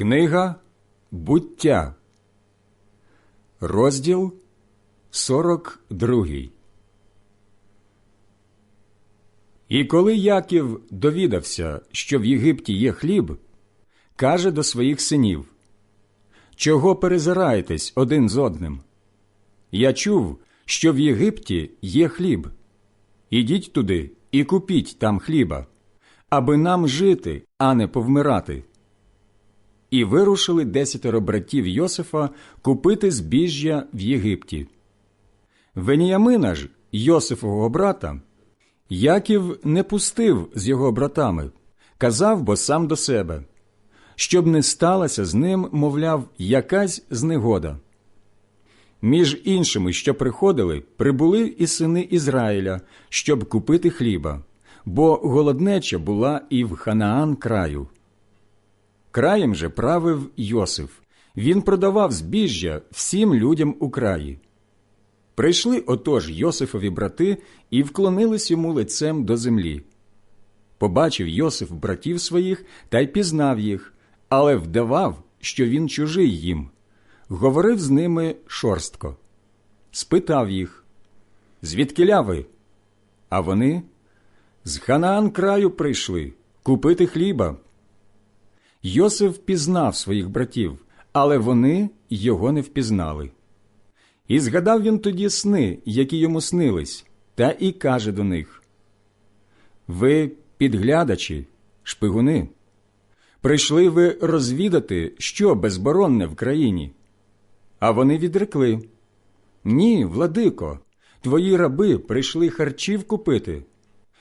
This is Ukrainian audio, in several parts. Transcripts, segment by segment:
Книга буття, розділ 42 І коли Яків довідався, що в Єгипті є хліб, каже до своїх синів Чого перезираєтесь один з одним? Я чув, що в Єгипті є хліб. Ідіть туди і купіть там хліба, аби нам жити, а не повмирати. І вирушили десятеро братів Йосифа купити збіжжя в Єгипті. Веніямина ж, Йосифового брата, Яків не пустив з його братами, казав бо сам до себе, щоб не сталася з ним, мовляв, якась знегода. Між іншими, що приходили, прибули і сини Ізраїля, щоб купити хліба, бо голоднеча була і в Ханаан краю. Краєм же правив Йосиф. Він продавав збіжжя всім людям у краї. Прийшли отож Йосифові брати і вклонились йому лицем до землі. Побачив Йосиф братів своїх та й пізнав їх, але вдавав, що він чужий їм. Говорив з ними шорстко. Спитав їх, звідкиля ви? А вони з Ханаан краю прийшли купити хліба. Йосиф пізнав своїх братів, але вони його не впізнали. І згадав він тоді сни, які йому снились, та і каже до них Ви підглядачі, шпигуни, прийшли ви розвідати, що безборонне в країні. А вони відрекли Ні, владико, твої раби прийшли харчів купити.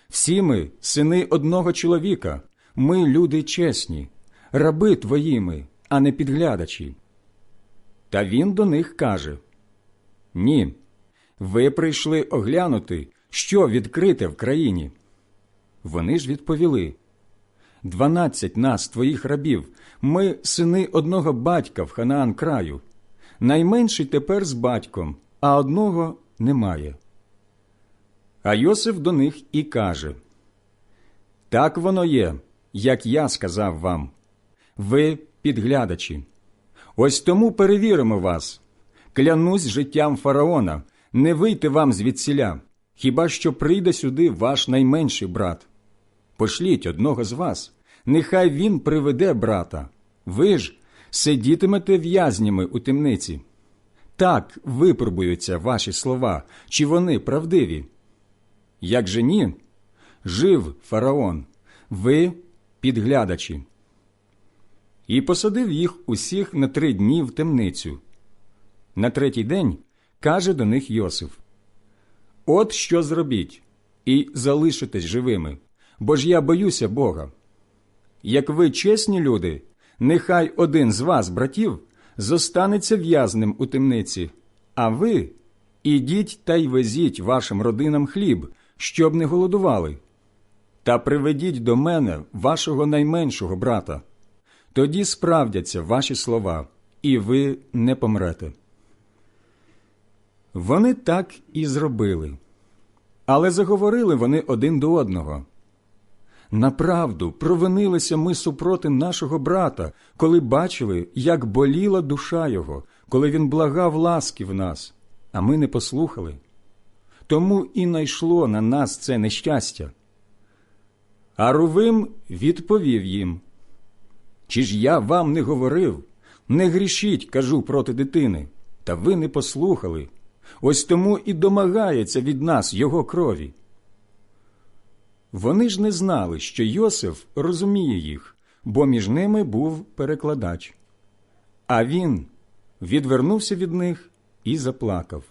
Всі ми сини одного чоловіка, ми люди чесні раби твоїми, а не підглядачі. Та він до них каже Ні, ви прийшли оглянути, що відкрите в країні. Вони ж відповіли Дванадцять нас, твоїх рабів, ми сини одного батька в Ханаан краю. Найменший тепер з батьком, а одного немає. А Йосиф до них і каже Так воно є, як я сказав вам ви підглядачі. Ось тому перевіримо вас. Клянусь життям фараона, не вийти вам звідсіля, хіба що прийде сюди ваш найменший брат. Пошліть одного з вас, нехай він приведе брата. Ви ж сидітимете в'язнями у темниці. Так випробуються ваші слова, чи вони правдиві. Як же ні, жив фараон, ви підглядачі і посадив їх усіх на три дні в темницю. На третій день каже до них Йосиф От що зробіть, і залишитесь живими, бо ж я боюся Бога. Як ви чесні люди, нехай один з вас, братів, зостанеться в'язним у темниці, а ви ідіть та й везіть вашим родинам хліб, щоб не голодували, та приведіть до мене вашого найменшого брата тоді справдяться ваші слова, і ви не помрете. Вони так і зробили. Але заговорили вони один до одного. Направду провинилися ми супроти нашого брата, коли бачили, як боліла душа його, коли він благав ласки в нас, а ми не послухали. Тому і найшло на нас це нещастя. А Рувим відповів їм чи ж я вам не говорив? Не грішіть, кажу проти дитини, та ви не послухали. Ось тому і домагається від нас його крові. Вони ж не знали, що Йосиф розуміє їх, бо між ними був перекладач. А він відвернувся від них і заплакав.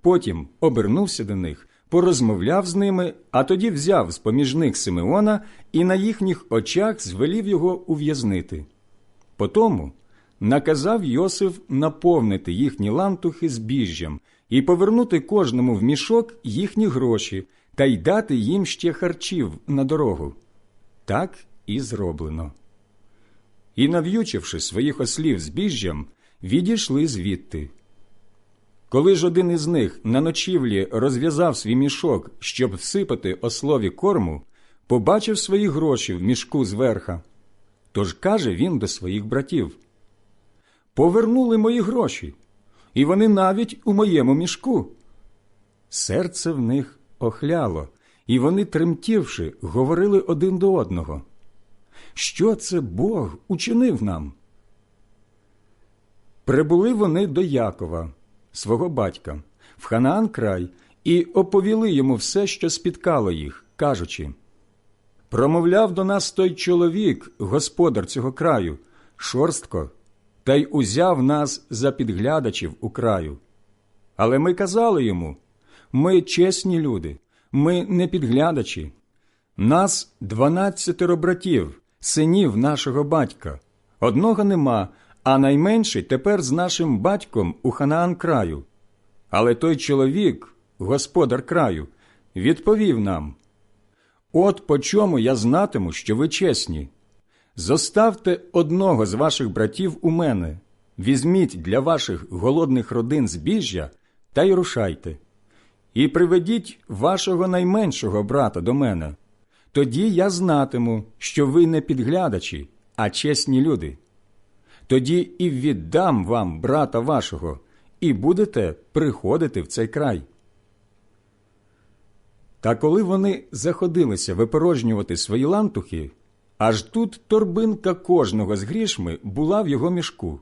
Потім обернувся до них порозмовляв з ними, а тоді взяв з поміж них Симеона і на їхніх очах звелів його ув'язнити. Потому наказав Йосиф наповнити їхні лантухи збіжжям і повернути кожному в мішок їхні гроші та й дати їм ще харчів на дорогу. Так і зроблено. І, нав'ючивши своїх ослів збіжжям, відійшли звідти. Коли ж один із них на ночівлі розв'язав свій мішок, щоб всипати ослові корму, побачив свої гроші в мішку зверха. Тож каже він до своїх братів Повернули мої гроші, і вони навіть у моєму мішку. Серце в них охляло, і вони, тремтівши, говорили один до одного. Що це Бог учинив нам? Прибули вони до Якова, свого батька, в Ханаан край, і оповіли йому все, що спіткало їх, кажучи Промовляв до нас той чоловік, господар цього краю, шорстко, та й узяв нас за підглядачів у краю. Але ми казали йому ми чесні люди, ми не підглядачі. Нас дванадцятеро братів, синів нашого батька. Одного нема, а найменший тепер з нашим батьком у Ханаан краю. Але той чоловік, господар краю, відповів нам От по чому я знатиму, що ви чесні. Зоставте одного з ваших братів у мене, візьміть для ваших голодних родин збіжжя та й рушайте, і приведіть вашого найменшого брата до мене. Тоді я знатиму, що ви не підглядачі, а чесні люди. Тоді і віддам вам брата вашого, і будете приходити в цей край. Та коли вони заходилися випорожнювати свої лантухи, аж тут торбинка кожного з грішми була в його мішку.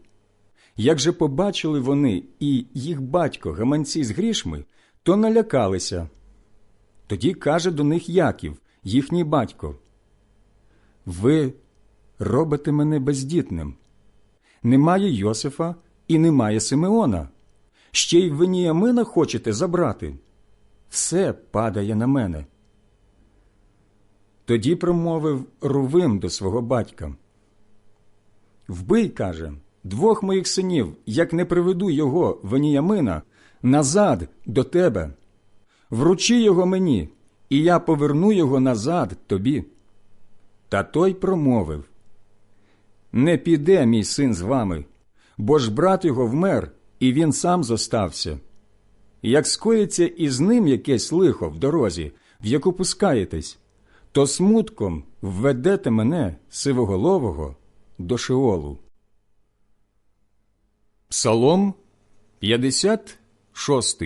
Як же побачили вони і їх батько гаманці з грішми, то налякалися. Тоді каже до них Яків, їхній батько. Ви робите мене бездітним. Немає Йосифа і немає Симеона. Ще й Веніамина хочете забрати все падає на мене. Тоді промовив Рувим до свого батька. Вбий, каже, двох моїх синів, як не приведу його Веніямина, назад до тебе. Вручи його мені, і я поверну його назад тобі. Та той промовив Не піде мій син з вами, бо ж брат його вмер, і він сам зостався як скоїться із ним якесь лихо в дорозі, в яку пускаєтесь, то смутком введете мене, сивоголового, до Шеолу. Псалом 56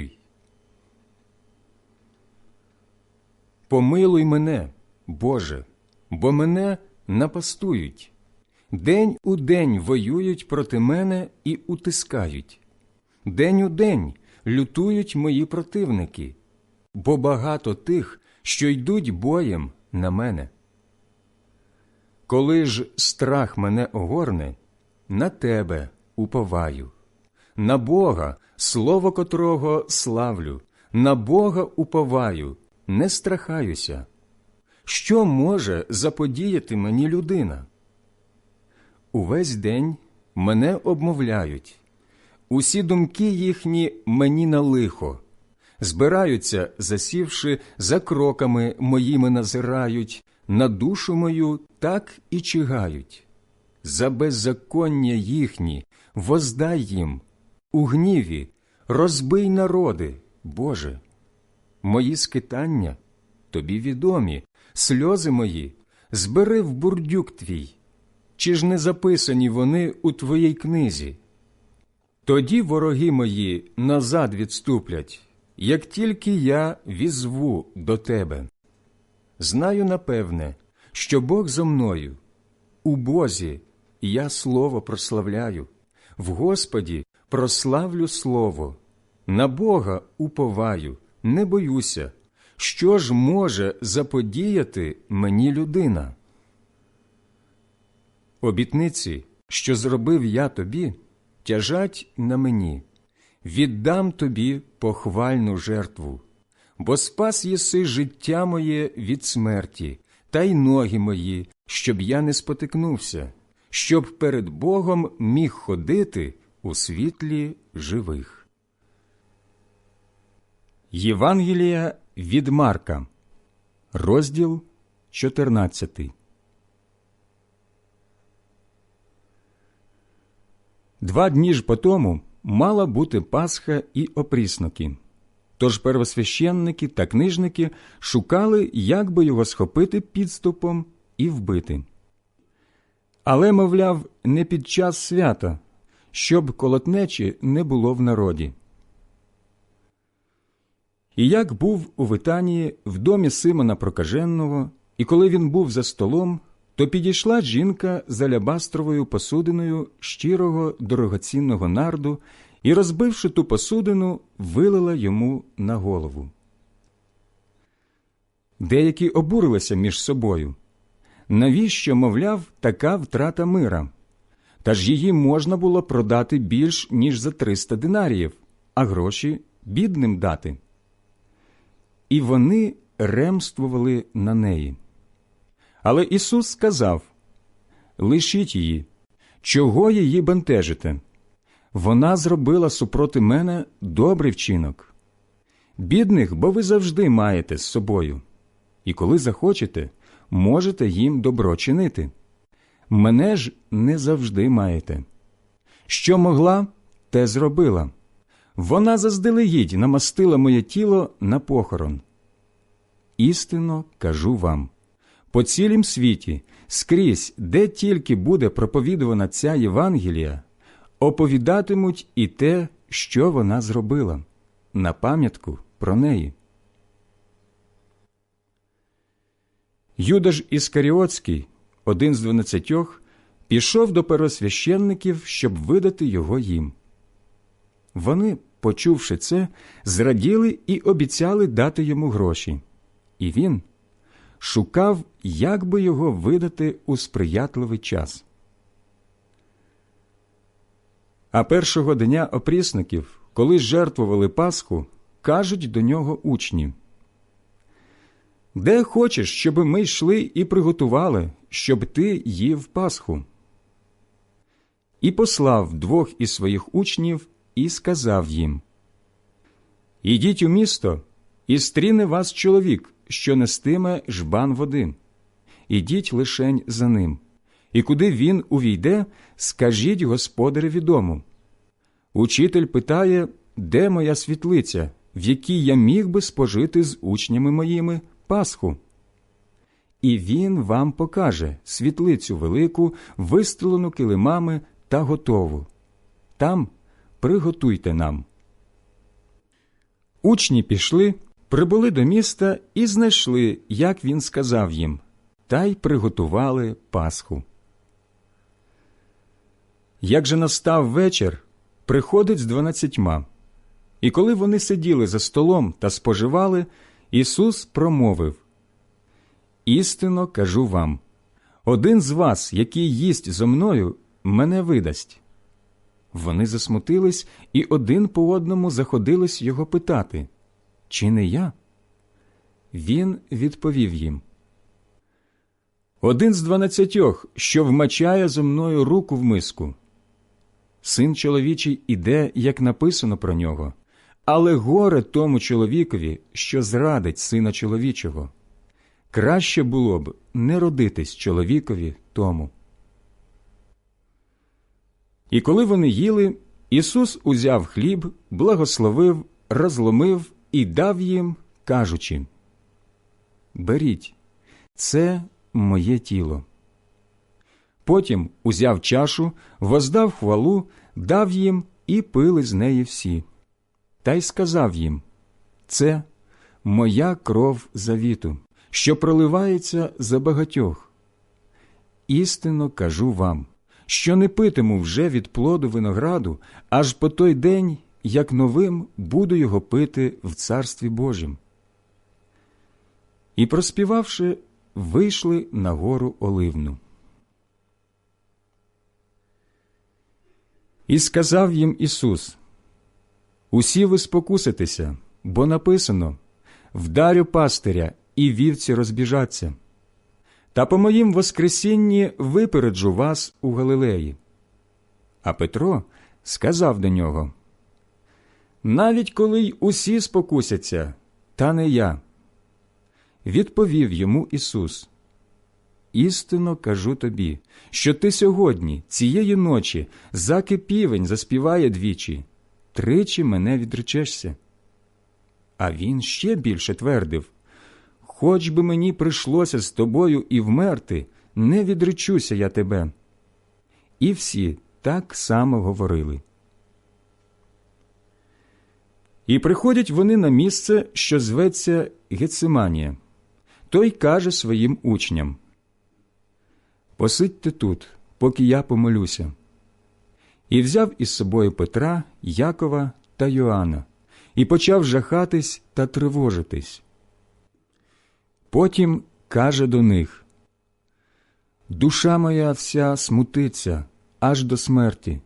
Помилуй мене, Боже, бо мене напастують. День у день воюють проти мене і утискають. День у день лютують мої противники, бо багато тих, що йдуть боєм на мене. Коли ж страх мене огорне, на тебе уповаю, на Бога, слово котрого славлю, на Бога уповаю, не страхаюся. Що може заподіяти мені людина? Увесь день мене обмовляють, Усі думки їхні мені на лихо, збираються, засівши, за кроками моїми назирають, на душу мою так і чигають. За беззаконня їхні воздай їм, у гніві, розбий народи, Боже. Мої скитання тобі відомі, сльози мої, збери в бурдюк твій. Чи ж не записані вони у твоїй книзі? Тоді вороги мої назад відступлять, як тільки я візву до тебе. Знаю напевне, що Бог зо мною, у Бозі я слово прославляю, в Господі прославлю Слово, на Бога уповаю, не боюся, що ж може заподіяти мені людина. Обітниці, що зробив я тобі тяжать на мені, віддам тобі похвальну жертву, бо спас єси життя моє від смерті, та й ноги мої, щоб я не спотикнувся, щоб перед Богом міг ходити у світлі живих. Євангелія від Марка, розділ 14 Два дні ж по тому мала бути Пасха і опрісноки. Тож первосвященники та книжники шукали, як би його схопити підступом і вбити. але, мовляв, не під час свята, щоб колотнечі не було в народі. І як був у Витанії в домі Симона Прокаженного, і коли він був за столом, то підійшла жінка з алябастровою посудиною щирого дорогоцінного нарду і, розбивши ту посудину, вилила йому на голову. Деякі обурилися між собою. Навіщо, мовляв, така втрата мира? Та ж її можна було продати більш, ніж за триста динаріїв, а гроші бідним дати. І вони ремствували на неї. Але Ісус сказав Лишіть її, чого її бентежите? Вона зробила супроти мене добрий вчинок. Бідних, бо ви завжди маєте з собою, і коли захочете, можете їм добро чинити. Мене ж не завжди маєте. Що могла, те зробила. Вона заздалегідь намастила моє тіло на похорон. Істинно кажу вам по цілім світі, скрізь, де тільки буде проповідувана ця Євангелія, оповідатимуть і те, що вона зробила, на пам'ятку про неї. Юда ж Іскаріотський, один з дванадцятьох, пішов до первосвященників, щоб видати його їм. Вони, почувши це, зраділи і обіцяли дати йому гроші. І він шукав, як би його видати у сприятливий час. А першого дня опрісників, коли жертвували Пасху, кажуть до нього учні Де хочеш, щоб ми йшли і приготували, щоб ти їв Пасху? І послав двох із своїх учнів і сказав їм Ідіть у місто, і стріне вас чоловік, що нестиме жбан води. Ідіть лишень за ним, і куди він увійде, скажіть господареві дому. Учитель питає, де моя світлиця, в якій я міг би спожити з учнями моїми Пасху. І він вам покаже світлицю велику, вистелену килимами та готову. Там приготуйте нам. Учні пішли, прибули до міста і знайшли, як він сказав їм, та й приготували Пасху. Як же настав вечір, приходить з дванадцятьма. І коли вони сиділи за столом та споживали, Ісус промовив Істинно кажу вам один з вас, який їсть зо мною, мене видасть. Вони засмутились і один по одному заходились його питати Чи не я? Він відповів їм Один з дванадцятьох, що вмачає зо мною руку в миску. Син чоловічий іде, як написано про нього, але горе тому чоловікові, що зрадить сина чоловічого. Краще було б не родитись чоловікові тому. І коли вони їли, Ісус узяв хліб, благословив, розломив і дав їм, кажучи Беріть, це моє тіло. Потім узяв чашу, воздав хвалу, дав їм і пили з неї всі. Та й сказав їм Це моя кров завіту, що проливається за багатьох. Істинно кажу вам що не питиму вже від плоду винограду, аж по той день, як новим буду його пити в Царстві Божім. І, проспівавши, вийшли на гору Оливну. І сказав їм Ісус Усі ви спокуситеся, бо написано Вдарю пастиря, і вівці розбіжаться та по моїм Воскресінні випереджу вас у Галилеї. А Петро сказав до нього навіть коли й усі спокусяться, та не я. Відповів йому Ісус. Істинно кажу тобі, що ти сьогодні, цієї ночі, заки півень заспіває двічі, тричі мене відречешся. А він ще більше твердив Хоч би мені прийшлося з тобою і вмерти, не відречуся я тебе. і всі так само говорили. І приходять вони на місце, що зветься Гециманія. Той каже своїм учням Посидьте тут, поки я помолюся. І взяв із собою Петра, Якова та Йоанна, і почав жахатись та тривожитись. Потім каже до них Душа моя вся смутиться аж до смерті.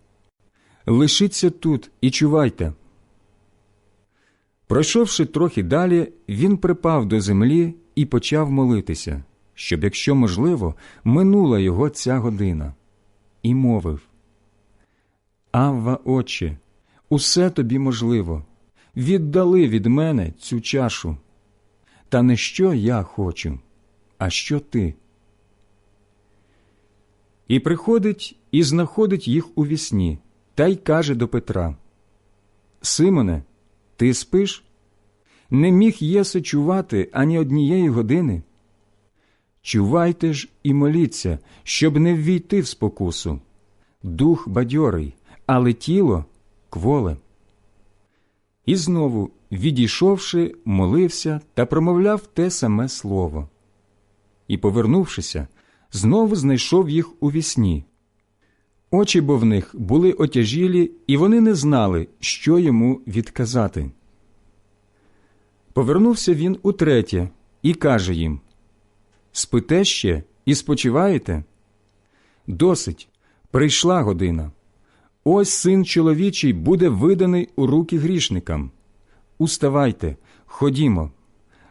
Лишіться тут і чувайте. Пройшовши трохи далі, він припав до землі і почав молитися, щоб, якщо можливо, минула його ця година, і мовив Авва, Отче, усе тобі можливо, віддали від мене цю чашу. Та не що я хочу, а що ти. І приходить і знаходить їх у вісні, та й каже до Петра Симоне, ти спиш? Не міг єси чувати ані однієї години. Чувайте ж і моліться, щоб не ввійти в спокусу. Дух бадьорий, але тіло кволе. І знову, відійшовши, молився та промовляв те саме слово. І, повернувшися, знову знайшов їх у вісні. Очі бо в них були отяжілі, і вони не знали, що йому відказати. Повернувся він утретє і каже їм Спите ще і спочиваєте? Досить, прийшла година. Ось син чоловічий буде виданий у руки грішникам. Уставайте, ходімо.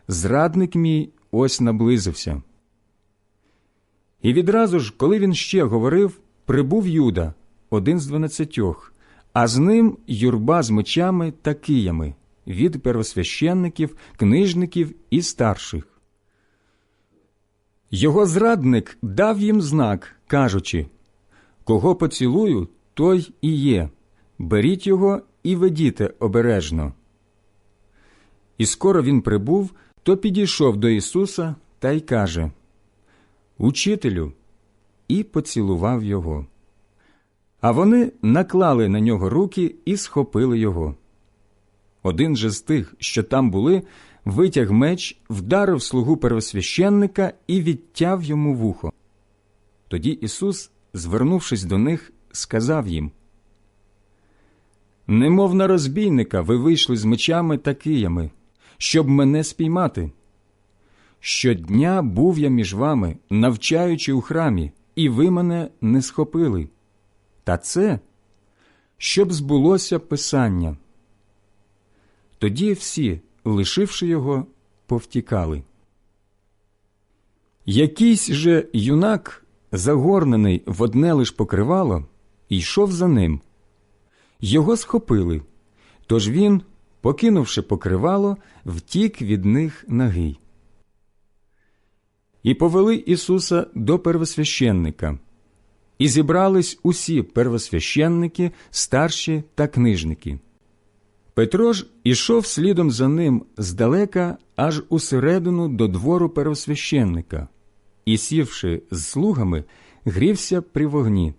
Зрадник мій ось наблизився. І відразу ж, коли він ще говорив, прибув Юда, один з дванадцятьох, а з ним юрба з мечами та киями від первосвященників, книжників і старших. Його зрадник дав їм знак, кажучи Кого поцілую, той і є. Беріть його і ведіте обережно. І скоро він прибув, то підійшов до Ісуса та й каже Учителю, і поцілував його. А вони наклали на нього руки і схопили його. Один же з тих, що там були, витяг меч, вдарив слугу первосвященника і відтяв йому вухо. Тоді Ісус, звернувшись до них, сказав їм Немов на розбійника ви вийшли з мечами та киями, щоб мене спіймати. Щодня був я між вами, навчаючи у храмі, і ви мене не схопили. Та це, щоб збулося Писання. Тоді всі, лишивши його, повтікали. Якийсь же юнак, загорнений в одне лиш покривало, йшов за ним. Його схопили, тож він, покинувши покривало, втік від них нагий. І повели Ісуса до первосвященника. І зібрались усі первосвященники, старші та книжники. Петро ж ішов слідом за ним здалека аж усередину до двору первосвященника і, сівши з слугами, грівся при вогні.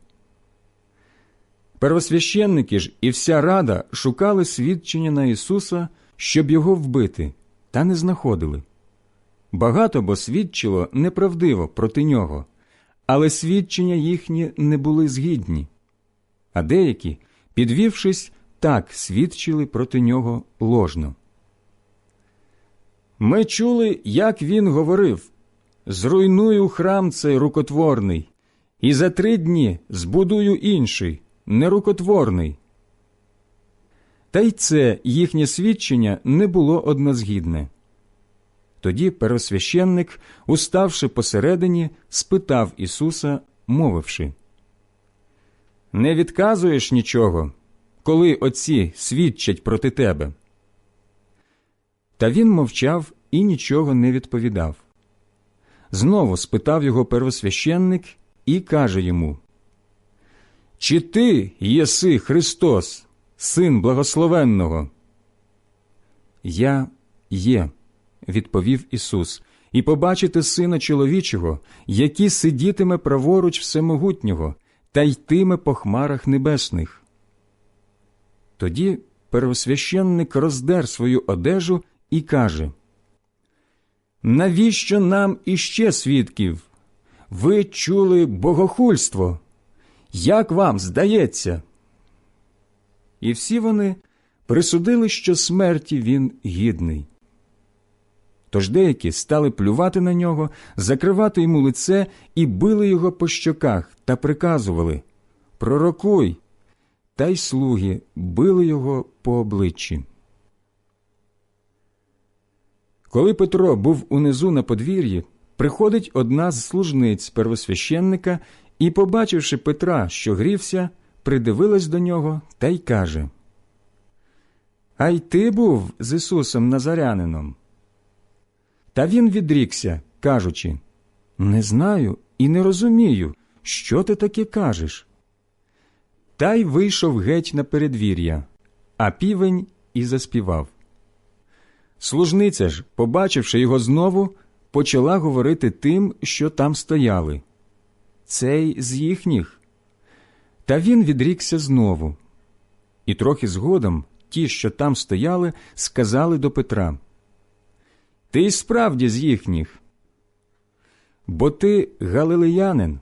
Первосвященники ж і вся рада шукали свідчення на Ісуса, щоб його вбити, та не знаходили. Багато бо свідчило неправдиво проти нього, але свідчення їхні не були згідні. А деякі, підвівшись, так свідчили проти нього ложно. Ми чули, як він говорив Зруйную храм цей рукотворний, і за три дні збудую інший, нерукотворний. Та й це їхнє свідчення не було однозгідне. Тоді первосвященник, уставши посередині, спитав Ісуса, мовивши Не відказуєш нічого, коли отці свідчать проти тебе. Та він мовчав і нічого не відповідав. Знову спитав його первосвященник і каже йому Чи ти єси Христос, Син благословенного? Я є відповів Ісус, і побачите Сина чоловічого, який сидітиме праворуч Всемогутнього та йтиме по хмарах небесних. Тоді первосвященник роздер свою одежу і каже Навіщо нам іще свідків? Ви чули богохульство? Як вам здається? І всі вони присудили, що смерті він гідний. Тож деякі стали плювати на нього, закривати йому лице і били його по щоках та приказували Пророкуй. Та й слуги били його по обличчі. Коли Петро був унизу на подвір'ї, приходить одна з служниць первосвященника і, побачивши Петра, що грівся, придивилась до нього та й каже А й ти був з Ісусом Назарянином. Та він відрікся, кажучи Не знаю і не розумію, що ти таке кажеш. Та й вийшов геть на передвір'я, а півень і заспівав. Служниця ж, побачивши його знову, почала говорити тим, що там стояли. Цей з їхніх. Та він відрікся знову. І трохи згодом ті, що там стояли, сказали до Петра Ти й справді з їхніх. Бо ти галилеянин.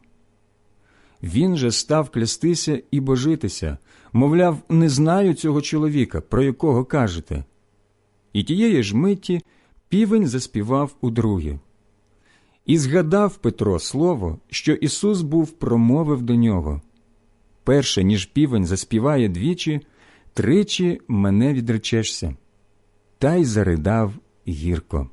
Він же став клястися і божитися, мовляв, не знаю цього чоловіка, про якого кажете. І тієї ж миті півень заспівав удруге. І згадав Петро слово, що Ісус був промовив до нього перше, ніж півень заспіває двічі, тричі мене відречешся. Та й заридав гірко.